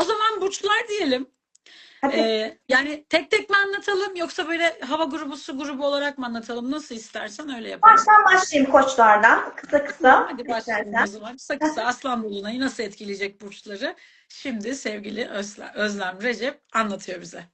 O zaman burçlar diyelim. Hadi. Ee, yani tek tek mi anlatalım yoksa böyle hava grubu su grubu olarak mı anlatalım? Nasıl istersen öyle yapalım. Baştan başlayayım koçlardan. Kısa kısa. Hadi başlayalım o zaman. Kısa kısa Aslan Dolunay'ı nasıl etkileyecek burçları? Şimdi sevgili Özlem, Özlem Recep anlatıyor bize.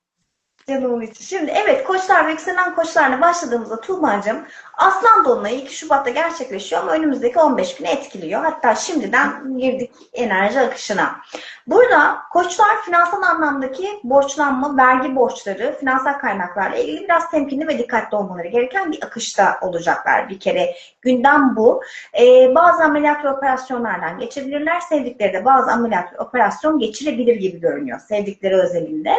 Canımın içi. Şimdi evet koçlar ve yükselen koçlarla başladığımızda Tuğba'cığım Aslan Dolunay'ı 2 Şubat'ta gerçekleşiyor ama önümüzdeki 15 günü etkiliyor. Hatta şimdiden girdik enerji akışına. Burada koçlar finansal anlamdaki borçlanma, vergi borçları, finansal kaynaklarla ilgili biraz temkinli ve dikkatli olmaları gereken bir akışta olacaklar bir kere. Gündem bu. Ee, bazı ameliyat ve operasyonlardan geçebilirler. Sevdikleri de bazı ameliyat ve operasyon geçirebilir gibi görünüyor. Sevdikleri özelinde.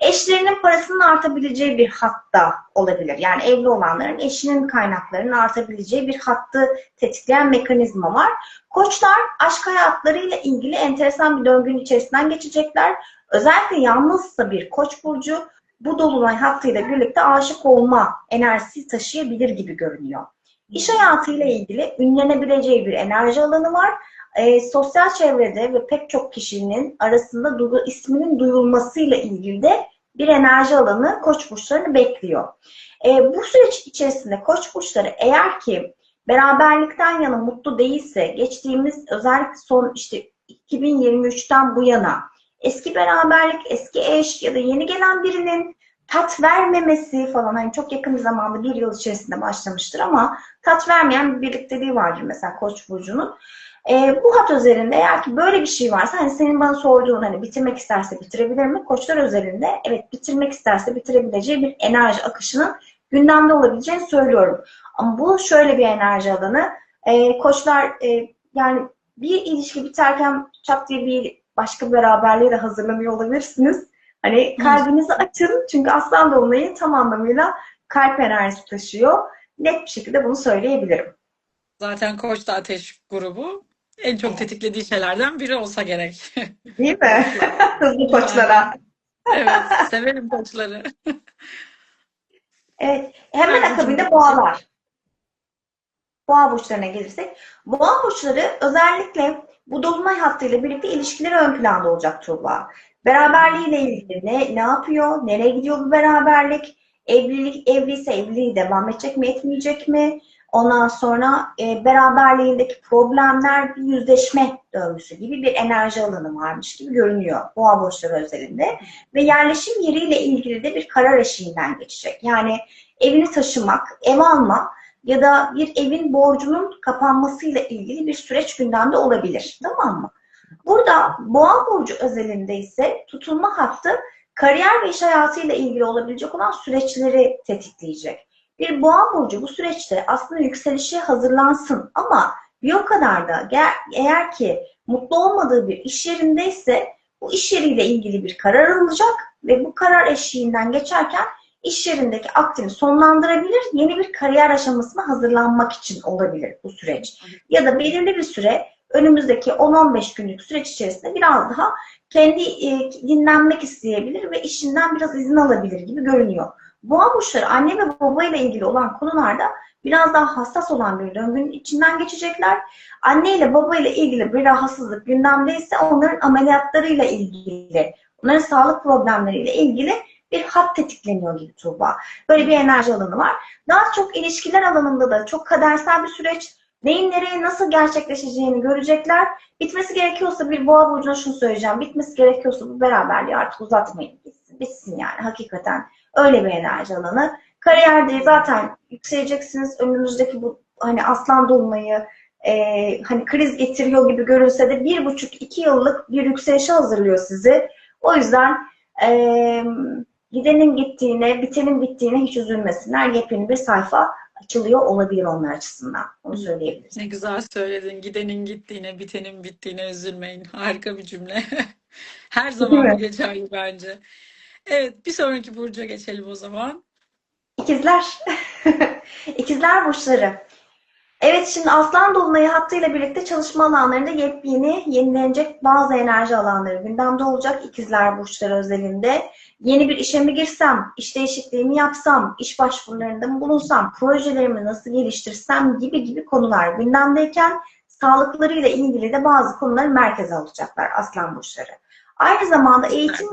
Eşlerinin parasının artabileceği bir hatta olabilir. Yani evli olanların eşinin kaynaklarının artabileceği bir hattı tetikleyen mekanizma var. Koçlar aşk hayatlarıyla ilgili enteresan bir döngünün içerisinden geçecekler. Özellikle yalnızsa bir koç burcu bu dolunay hattıyla birlikte aşık olma enerjisi taşıyabilir gibi görünüyor. İş hayatıyla ilgili ünlenebileceği bir enerji alanı var. E, sosyal çevrede ve pek çok kişinin arasında du- isminin duyulmasıyla ilgili de bir enerji alanı koç burçlarını bekliyor. E, bu süreç içerisinde koç burçları eğer ki beraberlikten yana mutlu değilse geçtiğimiz özellikle son işte 2023'ten bu yana eski beraberlik, eski eş ya da yeni gelen birinin tat vermemesi falan hani çok yakın bir zamanda bir yıl içerisinde başlamıştır ama tat vermeyen bir birlikteliği vardır mesela Koç burcunun. Ee, bu hat üzerinde eğer ki böyle bir şey varsa hani senin bana sorduğun hani bitirmek isterse bitirebilir mi? Koçlar üzerinde evet bitirmek isterse bitirebileceği bir enerji akışının gündemde olabileceğini söylüyorum. Ama bu şöyle bir enerji alanı. Ee, koçlar e, yani bir ilişki biterken çat diye bir başka beraberliğe de hazırlanıyor olabilirsiniz. Hani kalbinizi açın çünkü aslan dolunayı tam anlamıyla kalp enerjisi taşıyor. Net bir şekilde bunu söyleyebilirim. Zaten Koç da ateş grubu. En çok tetiklediği şeylerden biri olsa gerek. Değil mi? Hızlı koçlara. Evet, severim koçları. Evet. Hemen akabinde boğalar. Boğa burçlarına gelirsek. Boğa burçları özellikle bu dolunay hattıyla birlikte ilişkileri ön planda olacak Tuğba. Beraberliğiyle ilgili ne, ne yapıyor? Nereye gidiyor bu beraberlik? Evlilik, evliyse evliliği devam edecek mi, etmeyecek mi? Ondan sonra e, beraberliğindeki problemler bir yüzleşme döngüsü gibi bir enerji alanı varmış gibi görünüyor boğa burçları özelinde. Ve yerleşim yeriyle ilgili de bir karar eşiğinden geçecek. Yani evini taşımak, ev alma ya da bir evin borcunun kapanmasıyla ilgili bir süreç gündemde olabilir. Tamam mı? Burada boğa burcu özelinde ise tutulma hattı kariyer ve iş hayatıyla ilgili olabilecek olan süreçleri tetikleyecek. Bir boğa burcu bu süreçte aslında yükselişe hazırlansın ama bir o kadar da eğer ki mutlu olmadığı bir iş yerindeyse bu iş yeriyle ilgili bir karar alınacak ve bu karar eşiğinden geçerken iş yerindeki aktifini sonlandırabilir, yeni bir kariyer aşamasına hazırlanmak için olabilir bu süreç. Ya da belirli bir süre önümüzdeki 10-15 günlük süreç içerisinde biraz daha kendi e, dinlenmek isteyebilir ve işinden biraz izin alabilir gibi görünüyor. Boğa burçları anne ve baba ile ilgili olan konularda biraz daha hassas olan bir döngünün içinden geçecekler. Anne ile baba ile ilgili bir rahatsızlık gündemdeyse onların ameliyatlarıyla ilgili, onların sağlık problemleriyle ilgili bir hat tetikleniyor gibi Tuğba. Böyle bir enerji alanı var. Daha çok ilişkiler alanında da çok kadersel bir süreç. Neyin nereye nasıl gerçekleşeceğini görecekler. Bitmesi gerekiyorsa bir boğa burcuna şunu söyleyeceğim. Bitmesi gerekiyorsa bu beraberliği artık uzatmayın. Bitsin, bitsin yani hakikaten. Öyle bir enerji alanı. Kariyerde zaten yükseleceksiniz. Önümüzdeki bu hani aslan dolunayı e, hani kriz getiriyor gibi görünse de bir buçuk iki yıllık bir yükselişe hazırlıyor sizi. O yüzden e, gidenin gittiğine, bitenin bittiğine hiç üzülmesinler. Yepyeni bir sayfa açılıyor olabilir onlar açısından. Onu söyleyebiliriz. Ne güzel söyledin. Gidenin gittiğine, bitenin bittiğine üzülmeyin. Harika bir cümle. Her zaman geçerli bence. Evet, bir sonraki burca geçelim o zaman. İkizler. İkizler burçları. Evet şimdi Aslan Dolunayı hattıyla birlikte çalışma alanlarında yepyeni, yenilenecek bazı enerji alanları gündemde olacak İkizler burçları özelinde. Yeni bir işe mi girsem, iş değişikliği mi yapsam, iş başvurularında mı bulunsam, projelerimi nasıl geliştirsem gibi gibi konular gündemdeyken sağlıklarıyla ilgili de bazı konuları merkeze alacaklar Aslan burçları. Aynı zamanda eğitim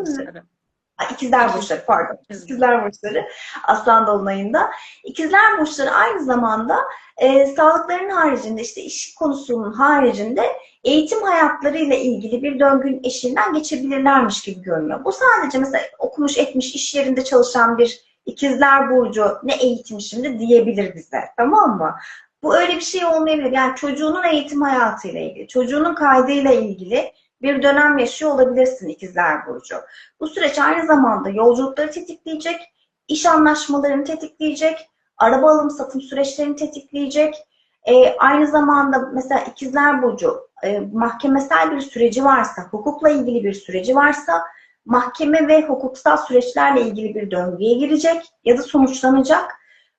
İkizler İkiz- burçları pardon. İkizler. Burçları Aslan Dolunay'ında. İkizler burçları aynı zamanda e, sağlıklarının haricinde işte iş konusunun haricinde eğitim hayatlarıyla ilgili bir döngün eşiğinden geçebilirlermiş gibi görünüyor. Bu sadece mesela okumuş etmiş iş yerinde çalışan bir ikizler burcu ne eğitim şimdi diyebilir bize. Tamam mı? Bu öyle bir şey olmayabilir. Yani çocuğunun eğitim hayatıyla ilgili, çocuğunun kaydıyla ilgili bir dönem yaşıyor olabilirsin ikizler burcu. Bu süreç aynı zamanda yolculukları tetikleyecek, iş anlaşmalarını tetikleyecek, araba alım satım süreçlerini tetikleyecek. Ee, aynı zamanda mesela ikizler burcu e, mahkemesel bir süreci varsa, hukukla ilgili bir süreci varsa mahkeme ve hukuksal süreçlerle ilgili bir döngüye girecek ya da sonuçlanacak.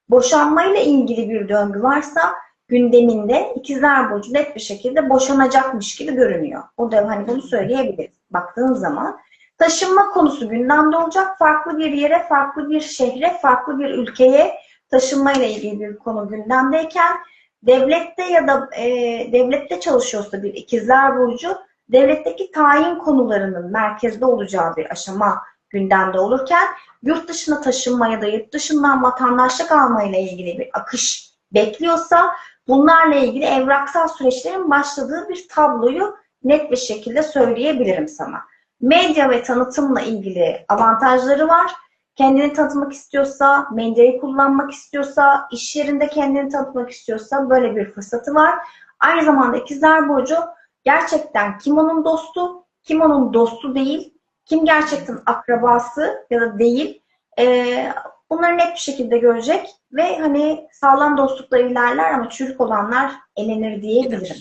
Boşanmayla ilgili bir döngü varsa gündeminde ikizler burcu net bir şekilde boşanacakmış gibi görünüyor. O da hani bunu söyleyebiliriz baktığın zaman. Taşınma konusu gündemde olacak. Farklı bir yere, farklı bir şehre, farklı bir ülkeye taşınmayla ilgili bir konu gündemdeyken devlette ya da e, devlette çalışıyorsa bir ikizler burcu devletteki tayin konularının merkezde olacağı bir aşama gündemde olurken yurt dışına taşınma ya da yurt dışından vatandaşlık almayla ilgili bir akış bekliyorsa bunlarla ilgili evraksal süreçlerin başladığı bir tabloyu net bir şekilde söyleyebilirim sana. Medya ve tanıtımla ilgili avantajları var. Kendini tanıtmak istiyorsa, medyayı kullanmak istiyorsa, iş yerinde kendini tanıtmak istiyorsa böyle bir fırsatı var. Aynı zamanda ikizler burcu gerçekten kim onun dostu, kim onun dostu değil, kim gerçekten akrabası ya da değil. Ee, bunları net bir şekilde görecek ve hani sağlam dostluklar ilerler ama çürük olanlar elenir diyebilirim.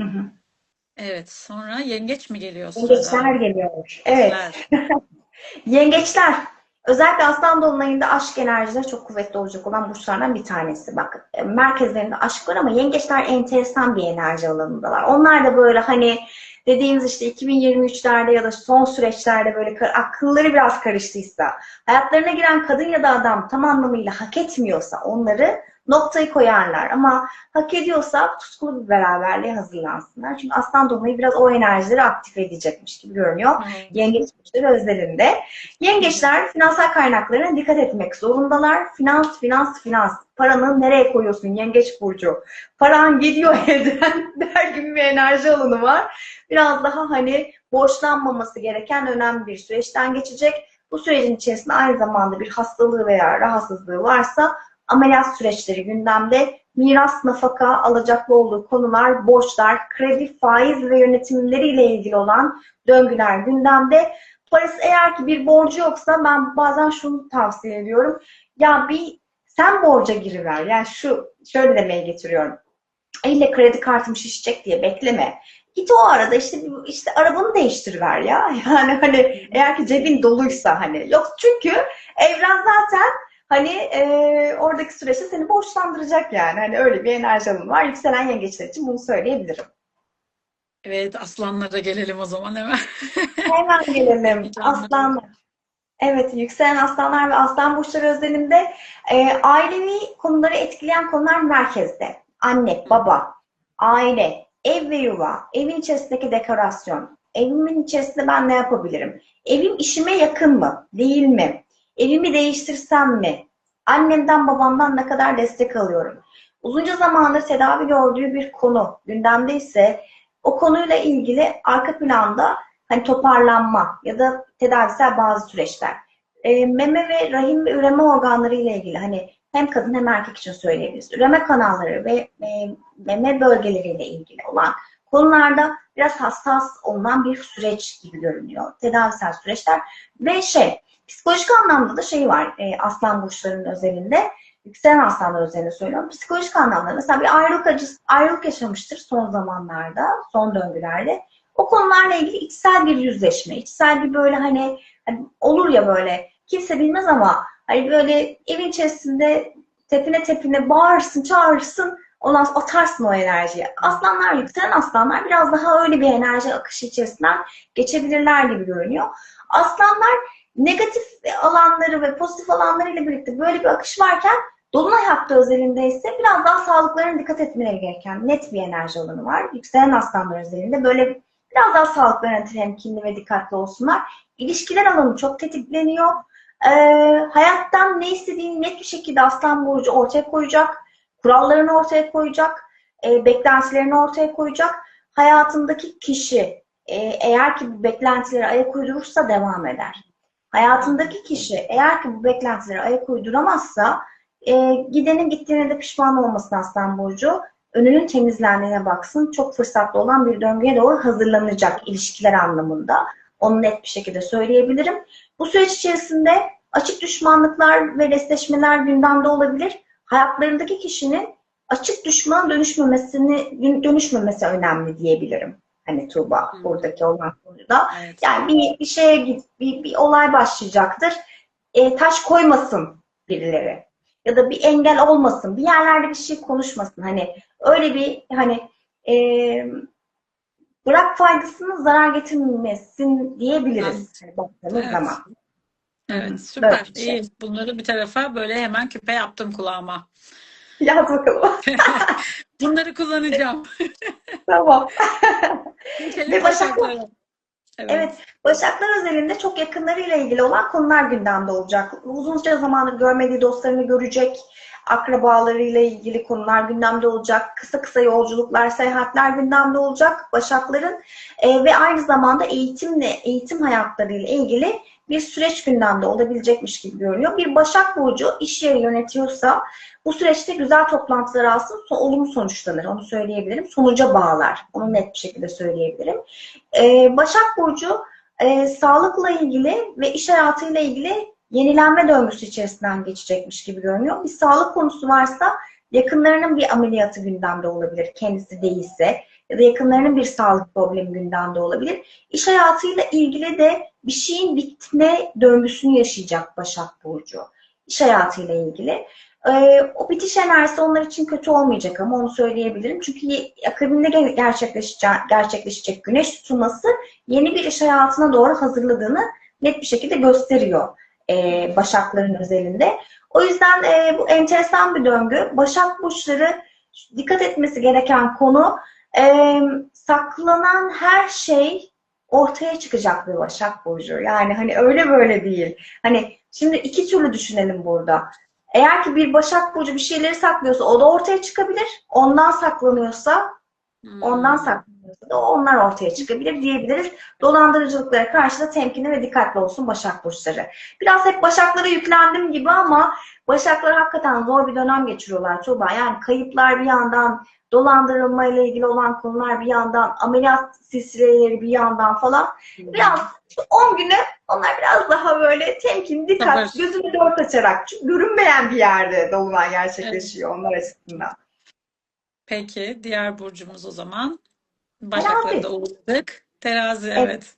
Hı hı. Evet. Sonra yengeç mi geliyor Yengeçler sırada? geliyor. Evet. Yengeçler. Yengeçler. Özellikle Aslan Dolunay'ında aşk enerjileri çok kuvvetli olacak olan burçlardan bir tanesi. Bak e, merkezlerinde aşk var ama yengeçler enteresan bir enerji alanındalar. Onlar da böyle hani dediğimiz işte 2023'lerde ya da son süreçlerde böyle akılları biraz karıştıysa, hayatlarına giren kadın ya da adam tam anlamıyla hak etmiyorsa onları noktayı koyarlar. Ama hak ediyorsa tutkulu bir beraberliğe hazırlansınlar. Çünkü Aslan Dolunay'ı biraz o enerjileri aktif edecekmiş gibi görünüyor. Hmm. Yengeç burçları özelinde. Yengeçler finansal kaynaklarına dikkat etmek zorundalar. Finans, finans, finans. Paranı nereye koyuyorsun yengeç burcu? Paran gidiyor elden der gibi bir enerji alanı var. Biraz daha hani borçlanmaması gereken önemli bir süreçten geçecek. Bu sürecin içerisinde aynı zamanda bir hastalığı veya rahatsızlığı varsa ameliyat süreçleri gündemde. Miras, nafaka, alacaklı olduğu konular, borçlar, kredi, faiz ve yönetimleriyle ilgili olan döngüler gündemde. Parası eğer ki bir borcu yoksa ben bazen şunu tavsiye ediyorum. Ya bir sen borca giriver. Yani şu şöyle demeye getiriyorum. Elle kredi kartım şişecek diye bekleme. Git o arada işte işte arabanı değiştiriver ya. Yani hani eğer ki cebin doluysa hani yok çünkü evren zaten hani e, oradaki süreçte seni borçlandıracak yani. Hani öyle bir enerji alanı var. Yükselen yengeçler için bunu söyleyebilirim. Evet, aslanlara gelelim o zaman hemen. Hemen gelelim. Aslanlar. Evet, yükselen aslanlar ve aslan burçları özelinde e, ailevi konuları etkileyen konular merkezde. Anne, baba, aile, ev ve yuva, evin içerisindeki dekorasyon, evimin içerisinde ben ne yapabilirim? Evim işime yakın mı, değil mi? Evimi değiştirsem mi? Annemden, babamdan ne kadar destek alıyorum? Uzunca zamandır tedavi gördüğü bir konu gündemde ise o konuyla ilgili arka planda hani toparlanma ya da tedavisel bazı süreçler. E, meme ve rahim ve üreme organları ile ilgili hani hem kadın hem erkek için söyleyebiliriz. Üreme kanalları ve e, meme bölgeleriyle ilgili olan konularda biraz hassas olunan bir süreç gibi görünüyor. Tedavisel süreçler ve şey psikolojik anlamda da şey var e, aslan burçlarının özelinde yükselen aslanlar özelinde söylüyorum. Psikolojik anlamda mesela bir ayrılık acısı, ayrılık yaşamıştır son zamanlarda, son döngülerde. O konularla ilgili içsel bir yüzleşme, içsel bir böyle hani, hani olur ya böyle kimse bilmez ama hani böyle evin içerisinde tepine tepine bağırsın, çağırırsın ondan sonra atarsın o enerjiyi. Aslanlar, yükselen aslanlar biraz daha öyle bir enerji akışı içerisinden geçebilirler gibi görünüyor. Aslanlar negatif alanları ve pozitif alanlarıyla birlikte böyle bir akış varken Dolunay hattı özelinde ise biraz daha sağlıklarına dikkat etmeleri gereken net bir enerji alanı var. Yükselen aslanlar özelinde böyle Biraz daha sağlıklarına temkinli ve dikkatli olsunlar. İlişkiler alanı çok tetikleniyor. Ee, hayattan ne istediğini net bir şekilde Aslan Burcu ortaya koyacak. Kurallarını ortaya koyacak. E, beklentilerini ortaya koyacak. Hayatındaki kişi e, eğer ki bu beklentilere ayak uydurursa devam eder. Hayatındaki kişi eğer ki bu beklentilere ayak uyduramazsa e, gidenin gittiğine de pişman olmasın Aslan Burcu. Önünün temizlendiğine baksın. Çok fırsatlı olan bir döngüye doğru hazırlanacak ilişkiler anlamında. Onu net bir şekilde söyleyebilirim. Bu süreç içerisinde açık düşmanlıklar ve restleşmeler gündemde olabilir. Hayatlarındaki kişinin açık düşmana dönüşmemesini dönüşmemesi önemli diyebilirim. Hani Tuğba Hı. buradaki olan konuda. Evet. Yani bir, bir şeye git, bir, bir olay başlayacaktır. E, taş koymasın birileri. Ya da bir engel olmasın. Bir yerlerde bir şey konuşmasın. Hani öyle bir hani e, bırak faydasını zarar getirmesin diyebiliriz. Hani baktığımız Evet. zaman. Evet, süper. bir şey. İyi. Bunları bir tarafa böyle hemen küpe yaptım kulağıma. Yaz bakalım. Bunları kullanacağım. tamam. Ve Başaklar-. Evet. Evet, Başaklar özelinde çok yakınlarıyla ilgili olan konular gündemde olacak. Uzunca zamandır görmediği dostlarını görecek, akrabalarıyla ilgili konular gündemde olacak. Kısa kısa yolculuklar, seyahatler gündemde olacak Başakların. Ee, ve aynı zamanda eğitimle, eğitim hayatlarıyla ilgili bir süreç gündemde olabilecekmiş gibi görünüyor. Bir Başak Burcu iş yeri yönetiyorsa bu süreçte güzel toplantılar alsın, so- olumlu sonuçlanır. Onu söyleyebilirim. Sonuca bağlar. Onu net bir şekilde söyleyebilirim. Ee, Başak Burcu e, sağlıkla ilgili ve iş hayatıyla ilgili yenilenme döngüsü içerisinden geçecekmiş gibi görünüyor. Bir sağlık konusu varsa yakınlarının bir ameliyatı gündemde olabilir. Kendisi değilse ya da yakınlarının bir sağlık problemi gündemde olabilir. İş hayatıyla ilgili de bir şeyin bitme döngüsünü yaşayacak Başak Burcu. İş hayatıyla ilgili. Ee, o bitiş enerjisi onlar için kötü olmayacak ama onu söyleyebilirim. Çünkü akabinde ge- gerçekleşecek, gerçekleşecek güneş tutulması yeni bir iş hayatına doğru hazırladığını net bir şekilde gösteriyor e, Başakların özelinde. O yüzden e, bu enteresan bir döngü. Başak burçları dikkat etmesi gereken konu e, saklanan her şey ortaya çıkacak bir Başak Burcu. Yani hani öyle böyle değil. Hani şimdi iki türlü düşünelim burada. Eğer ki bir Başak Burcu bir şeyleri saklıyorsa o da ortaya çıkabilir. Ondan saklanıyorsa Hmm. ondan saklanıyorsa da onlar ortaya çıkabilir diyebiliriz. Dolandırıcılıklara karşı da temkinli ve dikkatli olsun Başak Burçları. Biraz hep Başaklara yüklendim gibi ama Başaklar hakikaten zor bir dönem geçiriyorlar Tuğba. Yani kayıplar bir yandan, dolandırılma ile ilgili olan konular bir yandan, ameliyat silsileleri bir yandan falan. Biraz şu 10 güne onlar biraz daha böyle temkin, dikkat, gözünü dört açarak. Çünkü görünmeyen bir yerde dolunay gerçekleşiyor onlar açısından. Peki, diğer burcumuz o zaman. Başakları da uğurladık. Terazi, Evet. evet.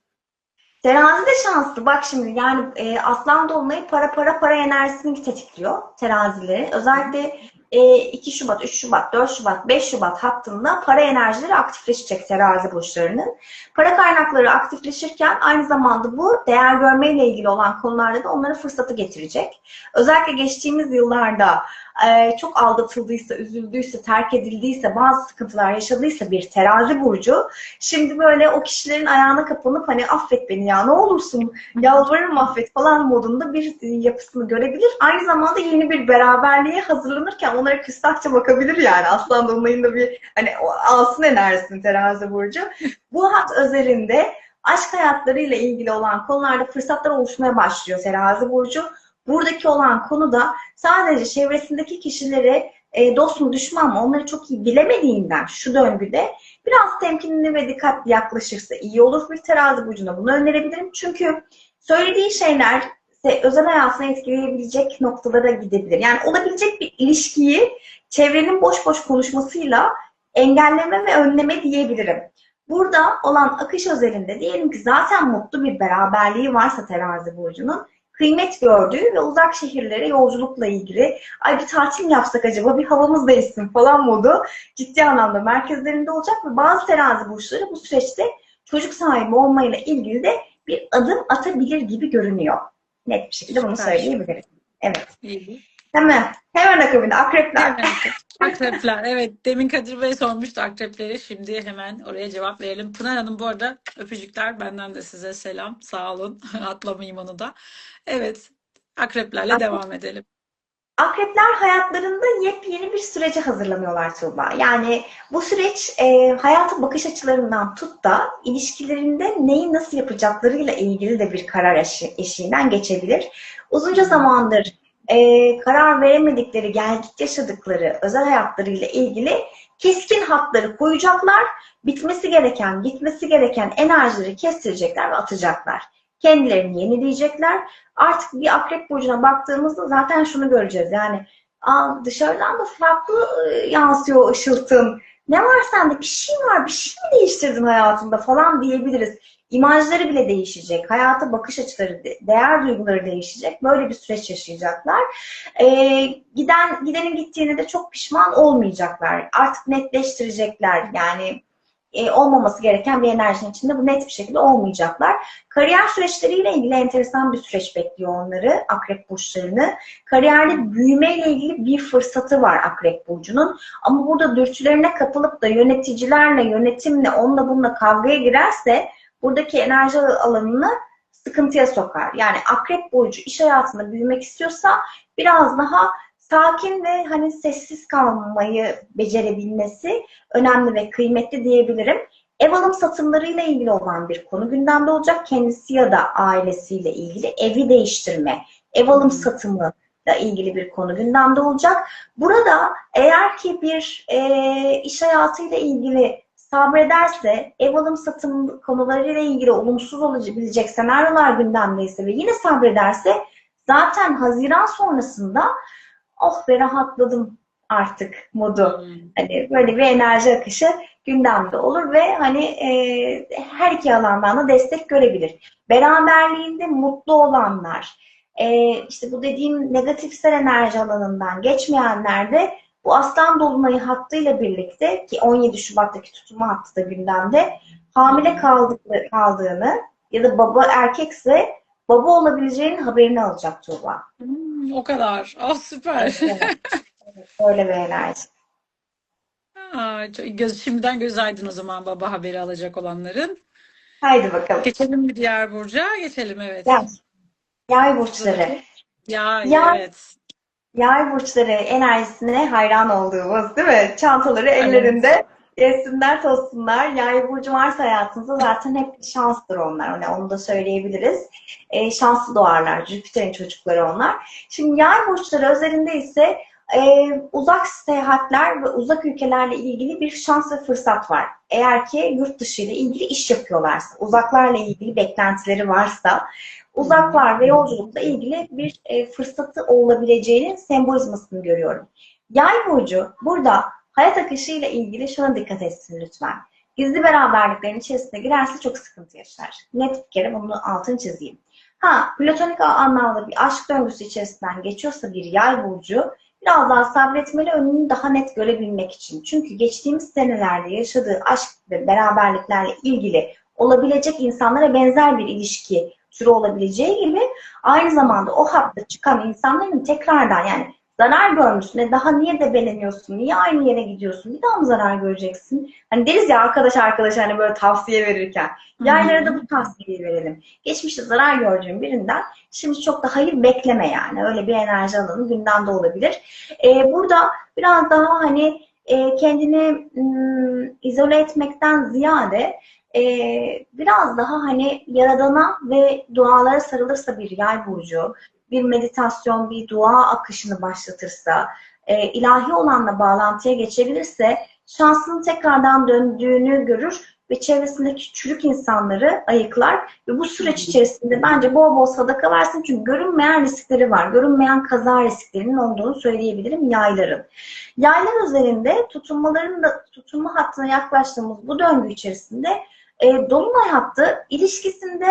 Terazi de şanslı. Bak şimdi yani e, Aslan Dolunay'ı para para para enerjisini tetikliyor terazileri. Özellikle e, 2 Şubat, 3 Şubat, 4 Şubat, 5 Şubat hattında para enerjileri aktifleşecek terazi burçlarının. Para kaynakları aktifleşirken aynı zamanda bu değer görmeyle ilgili olan konularda da onlara fırsatı getirecek. Özellikle geçtiğimiz yıllarda e, çok aldatıldıysa, üzüldüyse, terk edildiyse, bazı sıkıntılar yaşadıysa bir terazi burcu Şimdi böyle o kişilerin ayağına kapanıp hani affet beni ya ne olursun yalvarırım affet falan modunda bir e, yapısını görebilir. Aynı zamanda yeni bir beraberliğe hazırlanırken onlara küstahça bakabilir yani. Aslan Dolunay'ın da bir hani alsın enerjisini terazi burcu. Bu hat özelinde aşk hayatlarıyla ilgili olan konularda fırsatlar oluşmaya başlıyor terazi burcu. Buradaki olan konu da sadece çevresindeki kişilere e, dost mu düşman mı onları çok iyi bilemediğinden şu döngüde biraz temkinli ve dikkatli yaklaşırsa iyi olur bir terazi burcuna bunu önerebilirim. Çünkü söylediği şeyler özel hayatını etkileyebilecek noktalara gidebilir. Yani olabilecek bir ilişkiyi çevrenin boş boş konuşmasıyla engelleme ve önleme diyebilirim. Burada olan akış özelinde diyelim ki zaten mutlu bir beraberliği varsa terazi burcunun kıymet gördüğü ve uzak şehirlere yolculukla ilgili ay bir tatil mi yapsak acaba bir havamız değişsin falan modu ciddi anlamda merkezlerinde olacak ve bazı terazi burçları bu süreçte çocuk sahibi olmayla ilgili de bir adım atabilir gibi görünüyor. Net bir şekilde bunu söyleyebilirim. Evet. İyi. Hemen. Hemen akabinde akrepler. Hemen. Akrepler. Evet. Demin Kadir Bey sormuştu akrepleri. Şimdi hemen oraya cevap verelim. Pınar Hanım bu arada öpücükler. Benden de size selam. Sağ olun. Atlamayayım onu da. Evet. Akreplerle devam edelim. Akrepler hayatlarında yepyeni bir sürece hazırlanıyorlar Tuğba. Yani bu süreç e, hayata bakış açılarından tut da ilişkilerinde neyi nasıl yapacaklarıyla ilgili de bir karar eşi- eşiğinden geçebilir. Uzunca zamandır e, karar veremedikleri, gelgit yaşadıkları özel hayatlarıyla ilgili keskin hatları koyacaklar. Bitmesi gereken, gitmesi gereken enerjileri kestirecekler ve atacaklar. Kendilerini yenileyecekler artık bir akrep burcuna baktığımızda zaten şunu göreceğiz. Yani Aa, dışarıdan da farklı e, yansıyor ışıltın. Ne var sende? Bir şey var. Bir şey mi değiştirdin hayatında falan diyebiliriz. İmajları bile değişecek. Hayata bakış açıları, de- değer duyguları değişecek. Böyle bir süreç yaşayacaklar. Ee, giden gidenin gittiğine de çok pişman olmayacaklar. Artık netleştirecekler. Yani e, olmaması gereken bir enerjinin içinde bu net bir şekilde olmayacaklar. Kariyer süreçleriyle ilgili enteresan bir süreç bekliyor onları, akrep burçlarını. Kariyerde büyümeyle ilgili bir fırsatı var akrep burcunun. Ama burada dürtülerine kapılıp da yöneticilerle, yönetimle, onunla bununla kavgaya girerse buradaki enerji alanını sıkıntıya sokar. Yani akrep burcu iş hayatında büyümek istiyorsa biraz daha sakin ve hani sessiz kalmayı becerebilmesi önemli ve kıymetli diyebilirim. Ev alım satımlarıyla ilgili olan bir konu gündemde olacak. Kendisi ya da ailesiyle ilgili evi değiştirme, ev alım satımı ile ilgili bir konu gündemde olacak. Burada eğer ki bir e, iş hayatıyla ilgili sabrederse, ev alım satım konularıyla ilgili olumsuz olabilecek senaryolar gündemdeyse ve yine sabrederse zaten Haziran sonrasında oh be rahatladım artık modu. Hmm. Hani böyle bir enerji akışı gündemde olur ve hani e, her iki alandan da destek görebilir. Beraberliğinde mutlu olanlar, e, işte bu dediğim negatifsel enerji alanından geçmeyenler de bu aslan dolunayı hattıyla birlikte ki 17 Şubat'taki tutulma hattı da gündemde hamile kaldıkları, kaldığını ya da baba erkekse baba olabileceğinin haberini alacak Tuğba. Hmm, o kadar. Ah süper. Evet, evet, Öyle bir enerji. Aa, göz, şimdiden göz aydın o zaman baba haberi alacak olanların. Haydi bakalım. Geçelim mi diğer burca? Geçelim evet. Yay, yay burçları. Ya Ya- evet. Yay burçları enerjisine hayran olduğumuz değil mi? Çantaları Evet. ellerinde yesinler tozsunlar. Yay burcu varsa hayatınızda zaten hep şanstır onlar. Hani onu da söyleyebiliriz. E, şanslı doğarlar. Jüpiter'in çocukları onlar. Şimdi yay burçları özelinde ise e, uzak seyahatler ve uzak ülkelerle ilgili bir şans ve fırsat var. Eğer ki yurt dışı ile ilgili iş yapıyorlarsa, uzaklarla ilgili beklentileri varsa, uzaklar ve yolculukla ilgili bir e, fırsatı olabileceğinin sembolizmasını görüyorum. Yay burcu burada hayat akışıyla ilgili şuna dikkat etsin lütfen. Gizli beraberliklerin içerisine girerse çok sıkıntı yaşar. Net bir kere bunun altını çizeyim. Ha, platonik anlamda bir aşk döngüsü içerisinden geçiyorsa bir yay burcu biraz daha sabretmeli önünü daha net görebilmek için. Çünkü geçtiğimiz senelerde yaşadığı aşk ve beraberliklerle ilgili olabilecek insanlara benzer bir ilişki türü olabileceği gibi aynı zamanda o hatta çıkan insanların tekrardan yani zarar görmüşsün. Daha niye debeleniyorsun? Niye aynı yere gidiyorsun? Bir daha mı zarar göreceksin? Hani deriz ya arkadaş arkadaş hani böyle tavsiye verirken. Yaylara da bu tavsiyeyi verelim. Geçmişte zarar gördüğün birinden şimdi çok da hayır bekleme yani. Öyle bir enerji alanı gündemde olabilir. Ee, burada biraz daha hani e, kendini ım, izole etmekten ziyade e, biraz daha hani yaradana ve dualara sarılırsa bir yay burcu, bir meditasyon, bir dua akışını başlatırsa, e, ilahi olanla bağlantıya geçebilirse şansının tekrardan döndüğünü görür ve çevresindeki çürük insanları ayıklar ve bu süreç içerisinde bence bol bol sadaka versin çünkü görünmeyen riskleri var. Görünmeyen kaza risklerinin olduğunu söyleyebilirim yayların. Yaylar üzerinde tutunmaların da tutunma hattına yaklaştığımız bu döngü içerisinde e, dolunay hattı ilişkisinde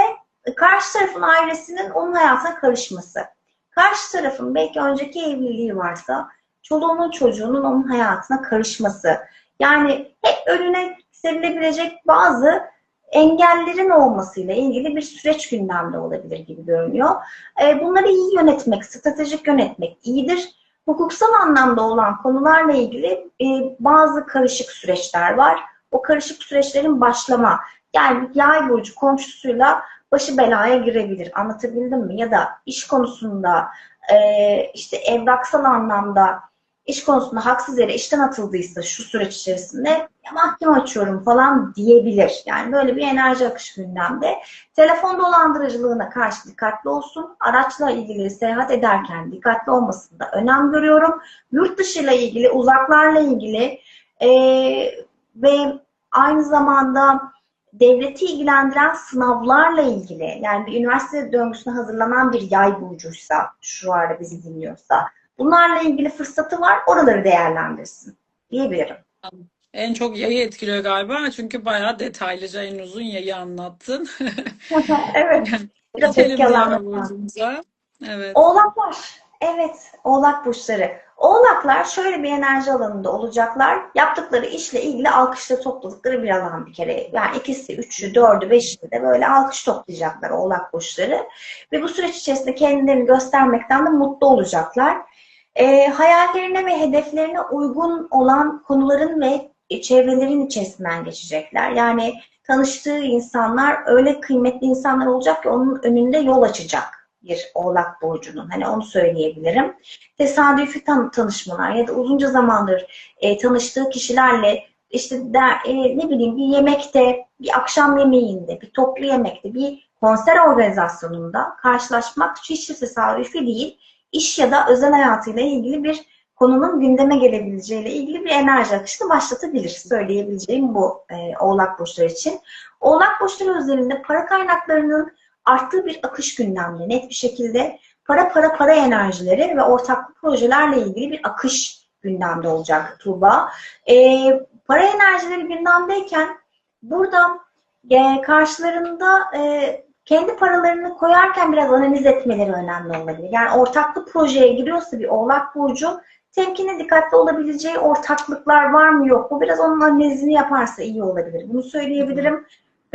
karşı tarafın ailesinin onun hayatına karışması. Karşı tarafın belki önceki evliliği varsa çoluğunun çocuğunun onun hayatına karışması. Yani hep önüne serilebilecek bazı engellerin olmasıyla ilgili bir süreç gündemde olabilir gibi görünüyor. E, bunları iyi yönetmek, stratejik yönetmek iyidir. hukuksal anlamda olan konularla ilgili e, bazı karışık süreçler var. O karışık süreçlerin başlama, yani yay burcu komşusuyla başı belaya girebilir. Anlatabildim mi? Ya da iş konusunda, e, işte evraksal anlamda iş konusunda haksız yere işten atıldıysa şu süreç içerisinde ya mahkeme açıyorum falan diyebilir. Yani böyle bir enerji akışı gündemde. Telefon dolandırıcılığına karşı dikkatli olsun. Araçla ilgili seyahat ederken dikkatli olmasında önem görüyorum. Yurt dışıyla ilgili, uzaklarla ilgili e, ve aynı zamanda devleti ilgilendiren sınavlarla ilgili yani bir üniversite döngüsüne hazırlanan bir yay burcuysa, şu arada bizi dinliyorsa bunlarla ilgili fırsatı var, oraları değerlendirsin diyebilirim. En çok yayı etkiliyor galiba çünkü bayağı detaylıca en uzun yayı anlattın. evet. Biraz etki. Evet. Oğlaklar. Evet, oğlak burçları. Oğlaklar şöyle bir enerji alanında olacaklar. Yaptıkları işle ilgili alkışla topladıkları bir alan bir kere. Yani ikisi, üçü, dördü, beşi de böyle alkış toplayacaklar oğlak burçları. Ve bu süreç içerisinde kendilerini göstermekten de mutlu olacaklar. Ee, hayallerine ve hedeflerine uygun olan konuların ve çevrelerin içerisinden geçecekler. Yani tanıştığı insanlar öyle kıymetli insanlar olacak ki onun önünde yol açacak bir oğlak burcunun. Hani onu söyleyebilirim. Tesadüfi tan tanışmalar ya da uzunca zamandır e, tanıştığı kişilerle işte der, e, ne bileyim bir yemekte, bir akşam yemeğinde, bir toplu yemekte, bir konser organizasyonunda karşılaşmak hiç tesadüfi değil. İş ya da özel hayatıyla ilgili bir konunun gündeme gelebileceğiyle ilgili bir enerji akışını başlatabilir. Söyleyebileceğim bu e, oğlak burçları için. Oğlak burçları özelinde para kaynaklarının arttığı bir akış gündemde net bir şekilde para para para enerjileri ve ortaklı projelerle ilgili bir akış gündemde olacak Tuğba. E, para enerjileri gündemdeyken burada e, karşılarında e, kendi paralarını koyarken biraz analiz etmeleri önemli olabilir. Yani ortaklı projeye giriyorsa bir oğlak burcu temkinli dikkatli olabileceği ortaklıklar var mı yok mu biraz onun analizini yaparsa iyi olabilir. Bunu söyleyebilirim.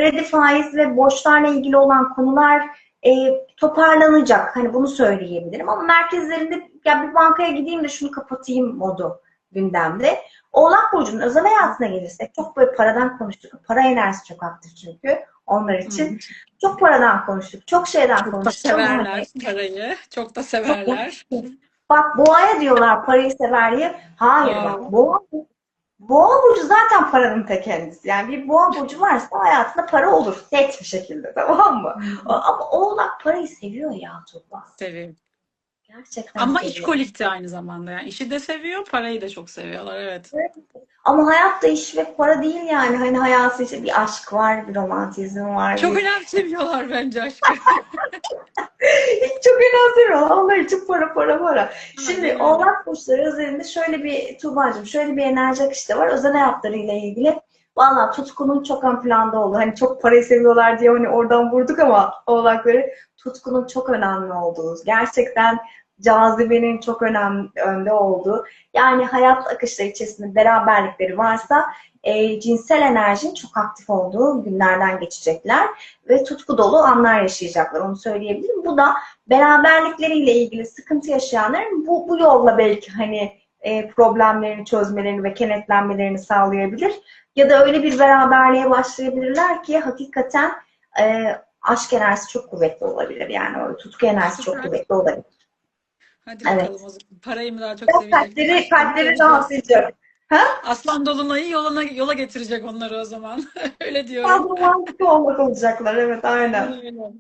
Kredi faiz ve borçlarla ilgili olan konular e, toparlanacak. Hani bunu söyleyebilirim. Ama merkezlerinde ya bir bankaya gideyim de şunu kapatayım modu gündemde. Oğlak Burcu'nun özel hayatına gelirsek çok böyle paradan konuştuk. Para enerjisi çok aktif çünkü onlar için. Çok paradan konuştuk. Çok şeyden Çok da konuştuk. severler parayı. Çok da severler. Bak boğaya diyorlar parayı sever diye. Hayır Aa. bak boğa, boğa burcu zaten paranın ta kendisi. Yani bir boğa burcu varsa hayatında para olur. Net bir şekilde tamam mı? Ama oğlak parayı seviyor ya Tuğba. Seviyorum. Gerçekten Ama seviyor. içkolikti aynı zamanda. Yani işi de seviyor, parayı da çok seviyorlar. Evet. Ama hayatta iş ve para değil yani. Hani hayatı işte bir aşk var, bir romantizm var. Çok bir... önemseviyorlar bence aşkı. Hiç çok önemsemiyorlar. Onlar için para para para. Şimdi oğlak burçları üzerinde şöyle bir Tuğba'cığım şöyle bir enerji akışı da var. Özel hayatlarıyla ilgili. Valla tutkunun çok ön planda oldu. Hani çok parayı seviyorlar diye hani oradan vurduk ama oğlakları tutkunun çok önemli olduğu. Gerçekten cazibenin çok önemli önde olduğu. Yani hayat akışları içerisinde beraberlikleri varsa e, cinsel enerjinin çok aktif olduğu günlerden geçecekler ve tutku dolu anlar yaşayacaklar. Onu söyleyebilirim. Bu da beraberlikleriyle ilgili sıkıntı yaşayanların bu, bu yolla belki hani e, problemlerini çözmelerini ve kenetlenmelerini sağlayabilir. Ya da öyle bir beraberliğe başlayabilirler ki hakikaten e, aşk enerjisi çok kuvvetli olabilir. Yani o tutku enerjisi çok kuvvetli olabilir. Hadi Evet. bakalım o zaman. Parayı mı daha çok sevecek? kalpleri, kalpleri sevecek? rahatlayacak. Aslan Dolunay'ı yoluna, yola getirecek onları o zaman. Öyle diyorum. Fazla romantik olmak olacaklar. Evet aynen. Öyle.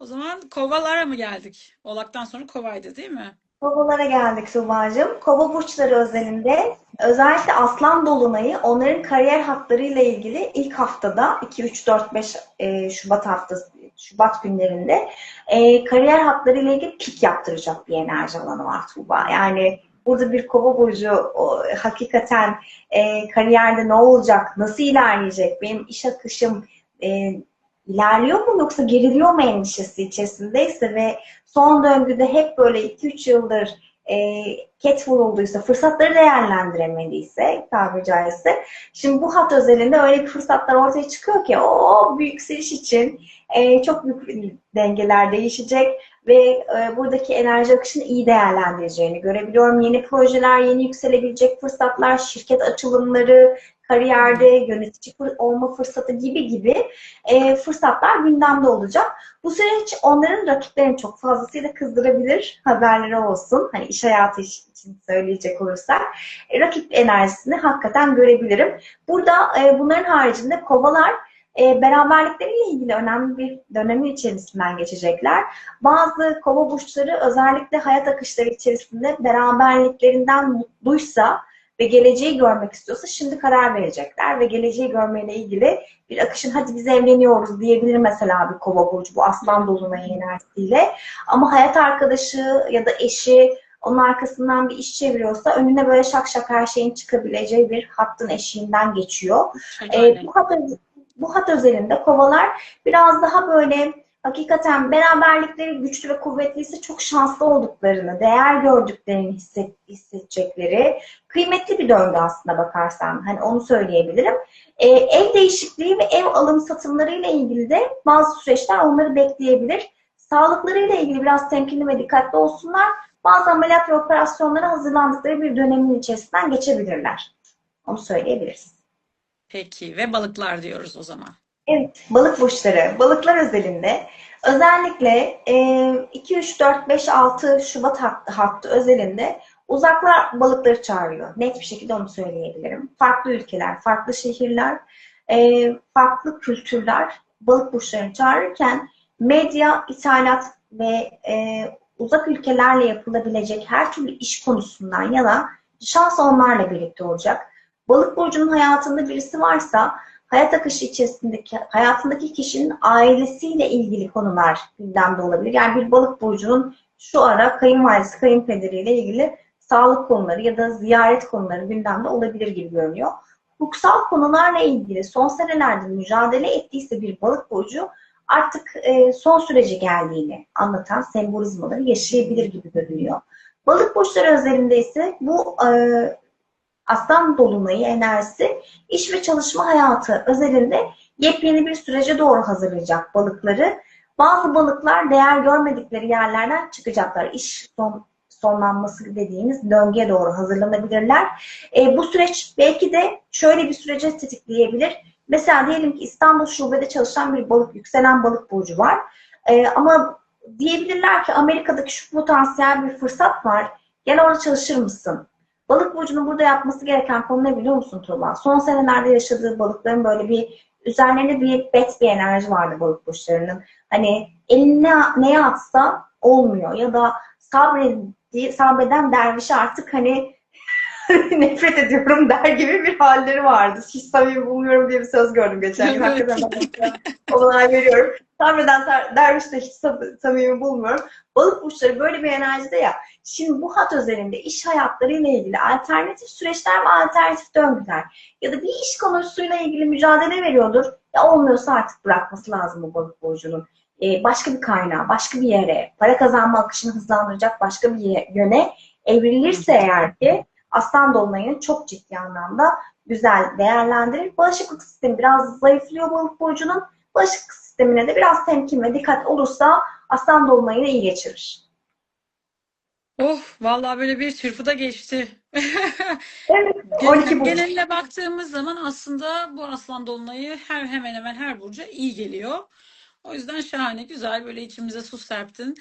O zaman kovalara mı geldik? Oğlaktan sonra kovaydı değil mi? Kovalara geldik Tuğba'cığım. Kova burçları özelinde özellikle Aslan Dolunay'ı onların kariyer hatlarıyla ilgili ilk haftada 2, 3, 4, 5 e, Şubat haftası Şubat günlerinde e, kariyer hatlarıyla ilgili pik yaptıracak bir enerji alanı var Tuğba. Yani burada bir kova burcu o, hakikaten e, kariyerde ne olacak, nasıl ilerleyecek, benim iş akışım e, ilerliyor mu yoksa geriliyor mu endişesi içerisindeyse ve son döngüde hep böyle 2-3 yıldır e, ket vurulduysa, fırsatları değerlendiremediyse tabiri caizse, şimdi bu hat özelinde öyle bir fırsatlar ortaya çıkıyor ki o büyük yükseliş için e, çok büyük dengeler değişecek ve e, buradaki enerji akışını iyi değerlendireceğini görebiliyorum. Yeni projeler, yeni yükselebilecek fırsatlar, şirket açılımları, kariyerde yönetici olma fırsatı gibi gibi e, fırsatlar gündemde olacak. Bu süreç onların rakiplerini çok fazlasıyla kızdırabilir. Haberleri olsun. Hani iş hayatı için söyleyecek olursak. E, rakip enerjisini hakikaten görebilirim. Burada e, bunların haricinde kovalar e, beraberlikleriyle ilgili önemli bir dönemi içerisinden geçecekler. Bazı kova burçları özellikle hayat akışları içerisinde beraberliklerinden mutluysa ve geleceği görmek istiyorsa şimdi karar verecekler ve geleceği görmeyle ilgili bir akışın hadi biz evleniyoruz diyebilir mesela bir kova burcu bu aslan dolunayı enerjisiyle. Ama hayat arkadaşı ya da eşi onun arkasından bir iş çeviriyorsa önüne böyle şak şak her şeyin çıkabileceği bir hattın eşiğinden geçiyor. Şahane. E, bu, hat, bu hat özelinde kovalar biraz daha böyle hakikaten beraberlikleri güçlü ve kuvvetliyse çok şanslı olduklarını, değer gördüklerini hisset, hissedecekleri kıymetli bir döngü aslında bakarsan. Hani onu söyleyebilirim. E, ev değişikliği ve ev alım satımlarıyla ilgili de bazı süreçler onları bekleyebilir. Sağlıklarıyla ilgili biraz temkinli ve dikkatli olsunlar. Bazı ameliyat ve operasyonlara hazırlandıkları bir dönemin içerisinden geçebilirler. Onu söyleyebiliriz. Peki ve balıklar diyoruz o zaman. Evet, balık burçları. Balıklar özelinde özellikle e, 2, 3, 4, 5, 6 Şubat hattı, hattı özelinde uzaklar balıkları çağırıyor. Net bir şekilde onu söyleyebilirim. Farklı ülkeler, farklı şehirler, farklı kültürler balık burçlarını çağırırken medya, ithalat ve uzak ülkelerle yapılabilecek her türlü iş konusundan yana şans onlarla birlikte olacak. Balık burcunun hayatında birisi varsa hayat akışı içerisindeki hayatındaki kişinin ailesiyle ilgili konular gündemde olabilir. Yani bir balık burcunun şu ara kayınvalidesi, kayınpederiyle ilgili sağlık konuları ya da ziyaret konuları gündemde olabilir gibi görünüyor. Hukuksal konularla ilgili son senelerde mücadele ettiyse bir balık burcu artık e, son sürece geldiğini anlatan sembolizmaları yaşayabilir gibi görünüyor. Balık burçları özelinde ise bu e, aslan dolunayı enerjisi iş ve çalışma hayatı özelinde yepyeni bir sürece doğru hazırlayacak balıkları. Bazı balıklar değer görmedikleri yerlerden çıkacaklar. İş son, sonlanması dediğimiz döngüye doğru hazırlanabilirler. E, bu süreç belki de şöyle bir sürece tetikleyebilir. Mesela diyelim ki İstanbul Şube'de çalışan bir balık, yükselen balık burcu var. E, ama diyebilirler ki Amerika'daki şu potansiyel bir fırsat var. Gel orada çalışır mısın? Balık burcunun burada yapması gereken konu ne biliyor musun Tuğba? Son senelerde yaşadığı balıkların böyle bir üzerlerinde bir bet bir enerji vardı balık burçlarının. Hani eline neye atsa olmuyor ya da sabredi, sabreden dervişi artık hani nefret ediyorum der gibi bir halleri vardı. Hiç samimi bulmuyorum diye bir söz gördüm geçen gün. Hakikaten veriyorum. Sabreden der- derviş de hiç samimi bulmuyorum. Balık burçları böyle bir enerjide ya. Şimdi bu hat özelinde iş hayatlarıyla ilgili alternatif süreçler ve alternatif döngüler ya da bir iş konusuyla ilgili mücadele veriyordur. Ya olmuyorsa artık bırakması lazım bu balık burcunun. Ee, başka bir kaynağa, başka bir yere, para kazanma akışını hızlandıracak başka bir yöne evrilirse eğer ki aslan dolunayını çok ciddi anlamda güzel değerlendirir. Bağışıklık sistemi biraz zayıflıyor balık burcunun. Bağışıklık sistemine de biraz temkin ve dikkat olursa aslan dolunayını iyi geçirir. Oh, vallahi böyle bir çırpıda geçti. Evet, Genel- 12 burç. Geneline baktığımız zaman aslında bu aslan dolunayı her hemen hemen her burca iyi geliyor. O yüzden şahane, güzel böyle içimize su serptin.